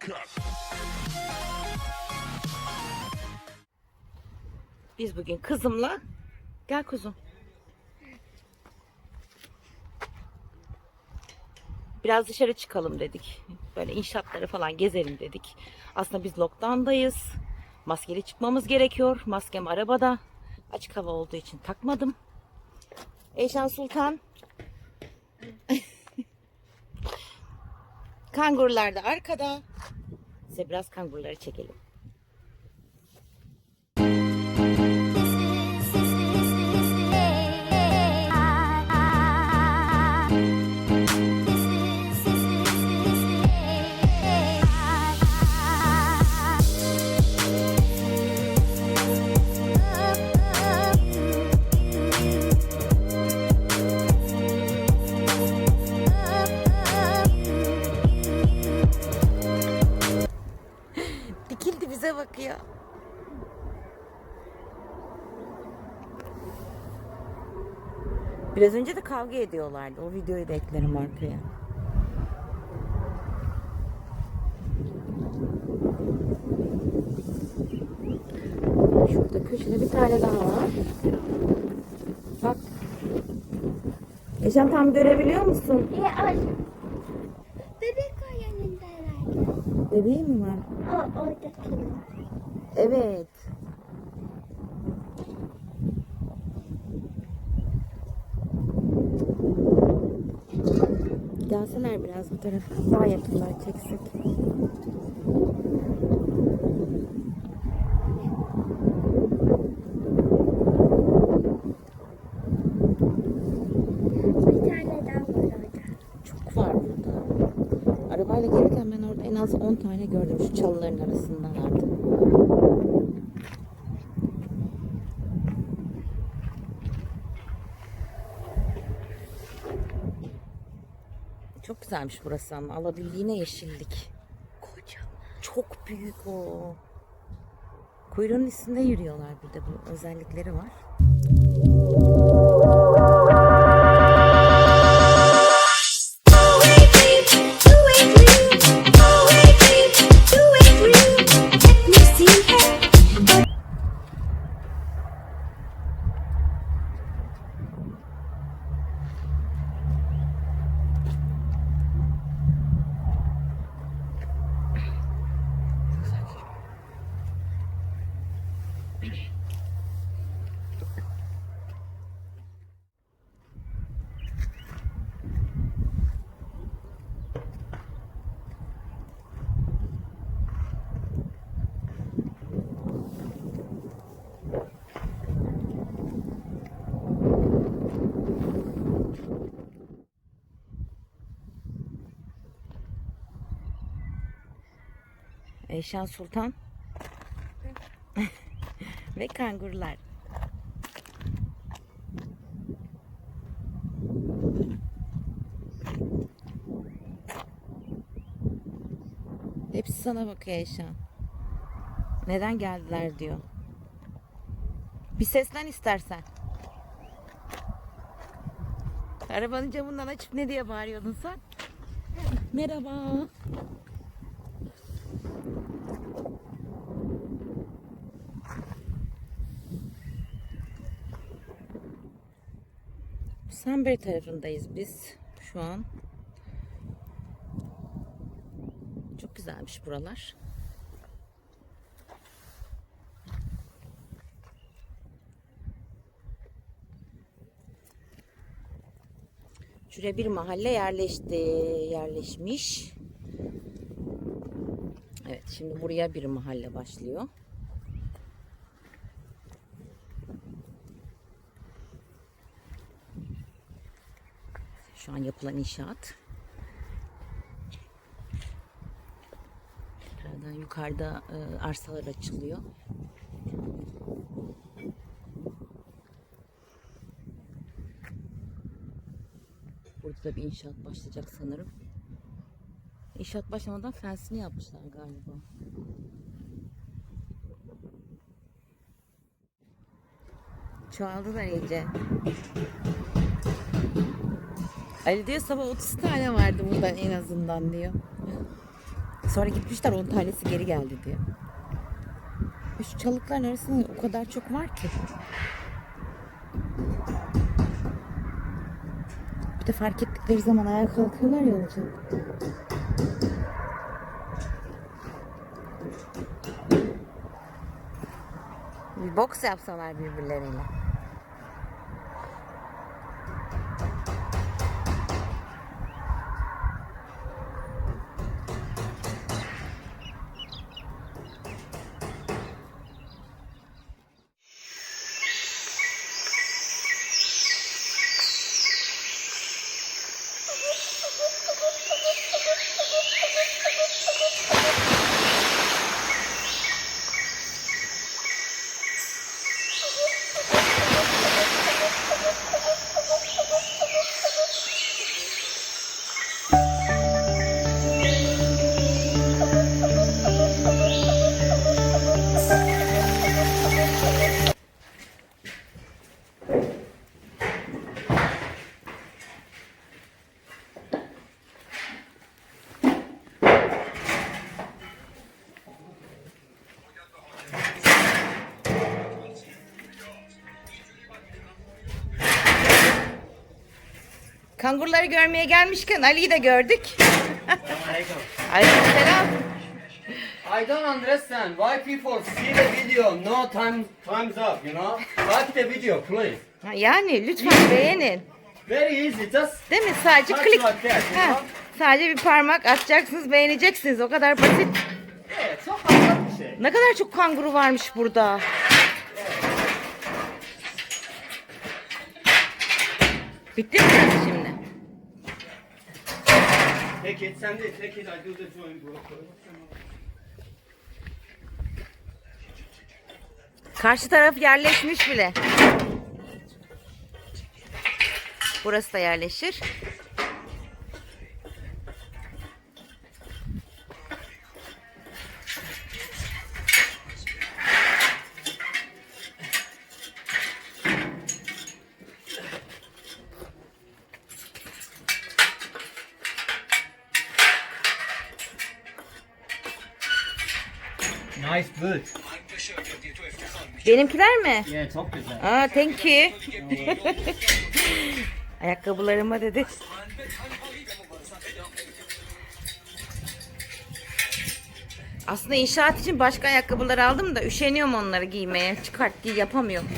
Hellcat. Biz bugün kızımla gel kuzum. Biraz dışarı çıkalım dedik. Böyle inşaatları falan gezelim dedik. Aslında biz lockdown'dayız. Maskeli çıkmamız gerekiyor. Maskem arabada. Açık hava olduğu için takmadım. Eyşan Sultan. Kangurular da arkada. Size biraz kanguruları çekelim. Biraz önce de kavga ediyorlardı. O videoyu da eklerim arkaya. Şurada köşede bir tane daha var. Bak. Eşem tam görebiliyor musun? Ya ay. Bebek o yanında herhalde. Bebeği mi var? O oradaki. Evet. Gelseler biraz bu tarafa. Daha yakınlar çeksek. Bir tane daha var orada. Çok var burada. Arabayla gelirken ben orada en az 10 tane gördüm şu çalıların arasından artık. Güzelmiş burası ama alabildiğine yeşillik. Kocaman. Çok büyük o. Kuyruğun üstünde yürüyorlar bir de bu özellikleri var. Eyşan Sultan ve kangurular. Hepsi sana bakıyor Eyşan. Neden geldiler diyor. Bir seslen istersen. Arabanın camından açıp ne diye bağırıyordun sen? Merhaba. Sunbury tarafındayız biz şu an. Çok güzelmiş buralar. Şuraya bir mahalle yerleşti, yerleşmiş. Evet, şimdi buraya bir mahalle başlıyor. Şu an yapılan inşaat. Tekrardan yukarıda e, arsalar açılıyor. Burada da bir inşaat başlayacak sanırım. İnşaat başlamadan fensini yapmışlar galiba. Çoğaldılar iyice. Ali diyor sabah 30 tane vardı buradan en azından diyor. Sonra gitmişler 10 tanesi geri geldi diye. Ve şu çalıkların arasında o kadar çok var ki. Bir de fark ettikleri zaman ayağa kalkıyorlar ya olacak. Bir boks yapsalar birbirleriyle. Kangurları görmeye gelmişken Ali'yi de gördük. Aleykümselam. I don't understand why people see the video no time times up, you know? Like the video, please. Ha, Yani lütfen beğenin. Very easy, just Değil mi? Sadece Touch klik. like that, you Ha, know? sadece bir parmak atacaksınız, beğeneceksiniz. O kadar basit. evet, çok basit bir şey. Ne kadar çok kanguru varmış burada. Bitti mi şimdi? Take it, send it, take it, I do the drawing bro. Karşı taraf yerleşmiş bile. Burası da yerleşir. Nice bird. Benimkiler mi? Yeah, çok güzel. Aa, thank you. Ayakkabılarıma dedi. Aslında inşaat için başka ayakkabılar aldım da üşeniyorum onları giymeye. Çıkart giy yapamıyorum.